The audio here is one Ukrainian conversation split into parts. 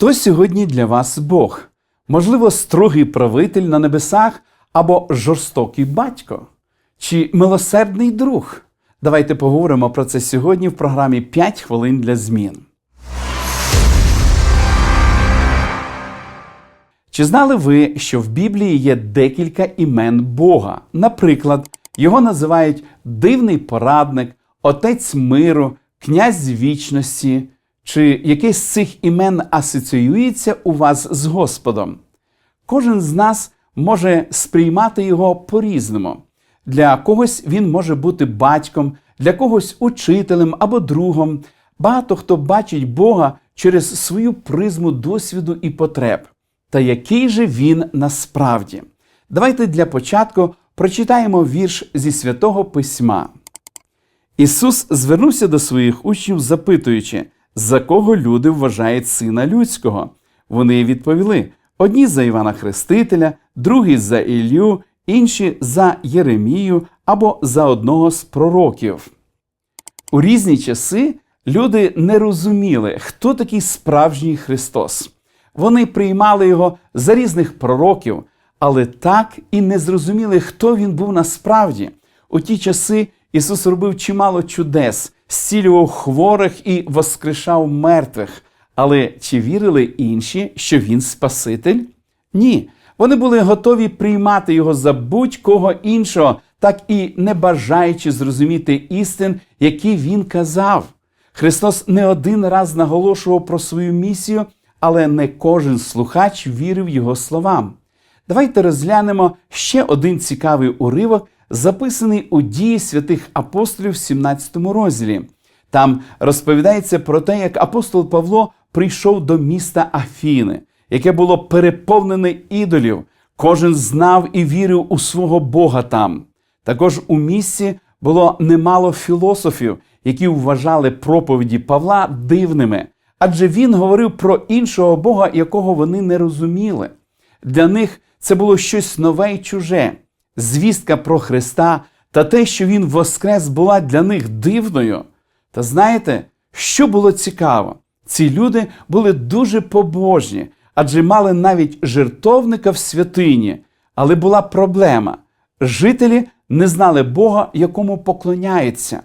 Хто сьогодні для вас Бог? Можливо, строгий правитель на небесах або жорстокий батько? Чи милосердний друг? Давайте поговоримо про це сьогодні в програмі «5 хвилин для змін. Чи знали ви, що в Біблії є декілька імен Бога? Наприклад, його називають дивний порадник, отець миру, князь вічності, чи якесь з цих імен асоціюється у вас з Господом? Кожен з нас може сприймати його по-різному. Для когось він може бути батьком, для когось учителем або другом. Багато хто бачить Бога через свою призму досвіду і потреб. Та який же він насправді? Давайте для початку прочитаємо вірш зі святого письма. Ісус звернувся до своїх учнів, запитуючи, за кого люди вважають сина людського. Вони відповіли: одні за Івана Хрестителя, другі за Іллю, інші за Єремію або за одного з пророків. У різні часи люди не розуміли, хто такий справжній Христос. Вони приймали його за різних пророків, але так і не зрозуміли, хто він був насправді. У ті часи Ісус робив чимало чудес, зцілював хворих і воскрешав мертвих. Але чи вірили інші, що Він Спаситель? Ні. Вони були готові приймати його за будь-кого іншого, так і не бажаючи зрозуміти істин, які він казав. Христос не один раз наголошував про свою місію, але не кожен слухач вірив його словам. Давайте розглянемо ще один цікавий уривок, записаний у дії святих апостолів в 17 розділі. Там розповідається про те, як апостол Павло прийшов до міста Афіни, яке було переповнене ідолів. Кожен знав і вірив у свого Бога там. Також у місті було немало філософів, які вважали проповіді Павла дивними, адже він говорив про іншого Бога, якого вони не розуміли. Для них це було щось нове й чуже. Звістка про Христа та те, що Він воскрес, була для них дивною. Та знаєте, що було цікаво? Ці люди були дуже побожні, адже мали навіть жертовника в святині. Але була проблема: жителі не знали Бога, якому поклоняються.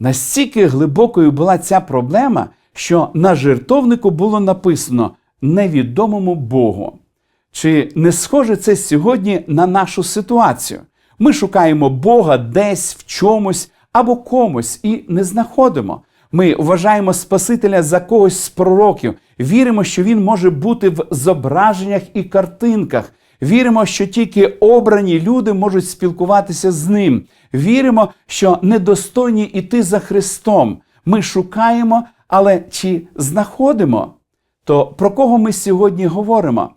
Настільки глибокою була ця проблема, що на жертовнику було написано невідомому Богу. Чи не схоже це сьогодні на нашу ситуацію? Ми шукаємо Бога десь в чомусь або комусь і не знаходимо. Ми вважаємо Спасителя за когось з пророків, віримо, що він може бути в зображеннях і картинках. Віримо, що тільки обрані люди можуть спілкуватися з ним. Віримо, що недостойні іти за Христом. Ми шукаємо, але чи знаходимо? То про кого ми сьогодні говоримо?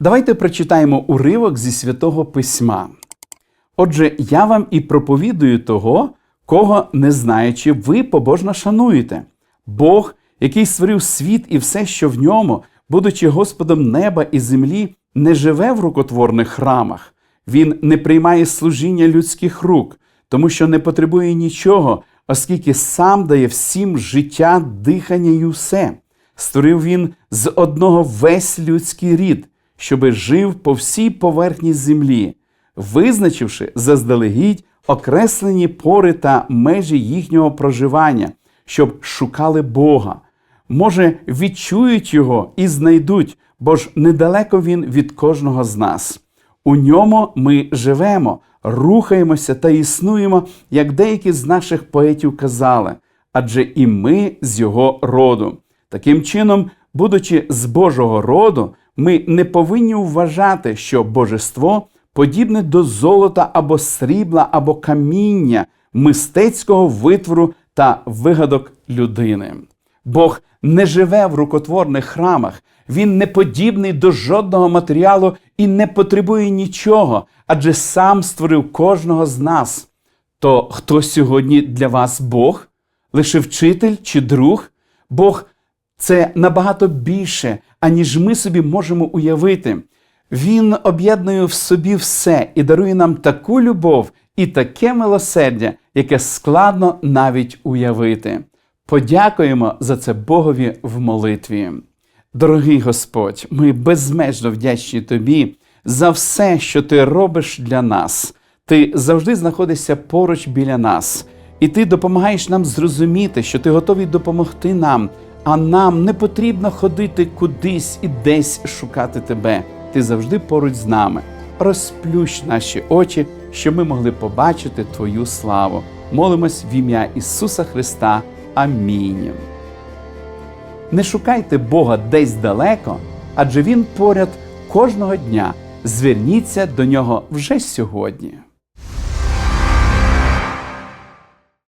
Давайте прочитаємо уривок зі святого письма. Отже, я вам і проповідую того, кого, не знаючи, ви побожно шануєте. Бог, який створив світ і все, що в ньому, будучи Господом неба і землі, не живе в рукотворних храмах. Він не приймає служіння людських рук, тому що не потребує нічого, оскільки сам дає всім життя, дихання й усе. Створив він з одного весь людський рід, щоби жив по всій поверхні землі, визначивши заздалегідь окреслені пори та межі їхнього проживання, щоб шукали Бога. Може, відчують його і знайдуть, бо ж недалеко він від кожного з нас. У ньому ми живемо, рухаємося та існуємо, як деякі з наших поетів казали, адже і ми з його роду. Таким чином, будучи з Божого роду, ми не повинні вважати, що божество подібне до золота або срібла, або каміння, мистецького витвору та вигадок людини. Бог не живе в рукотворних храмах, він не подібний до жодного матеріалу і не потребує нічого, адже сам створив кожного з нас. То хто сьогодні для вас Бог? Лише вчитель чи друг? Бог це набагато більше, аніж ми собі можемо уявити. Він об'єднує в собі все і дарує нам таку любов і таке милосердя, яке складно навіть уявити. Подякуємо за це Богові в молитві. Дорогий Господь, ми безмежно вдячні Тобі за все, що Ти робиш для нас. Ти завжди знаходишся поруч біля нас, і ти допомагаєш нам зрозуміти, що ти готовий допомогти нам, а нам не потрібно ходити кудись і десь шукати тебе. Ти завжди поруч з нами. Розплющ наші очі, щоб ми могли побачити Твою славу. Молимось в ім'я Ісуса Христа. Амінь. Не шукайте Бога десь далеко, адже Він поряд кожного дня. Зверніться до нього вже сьогодні.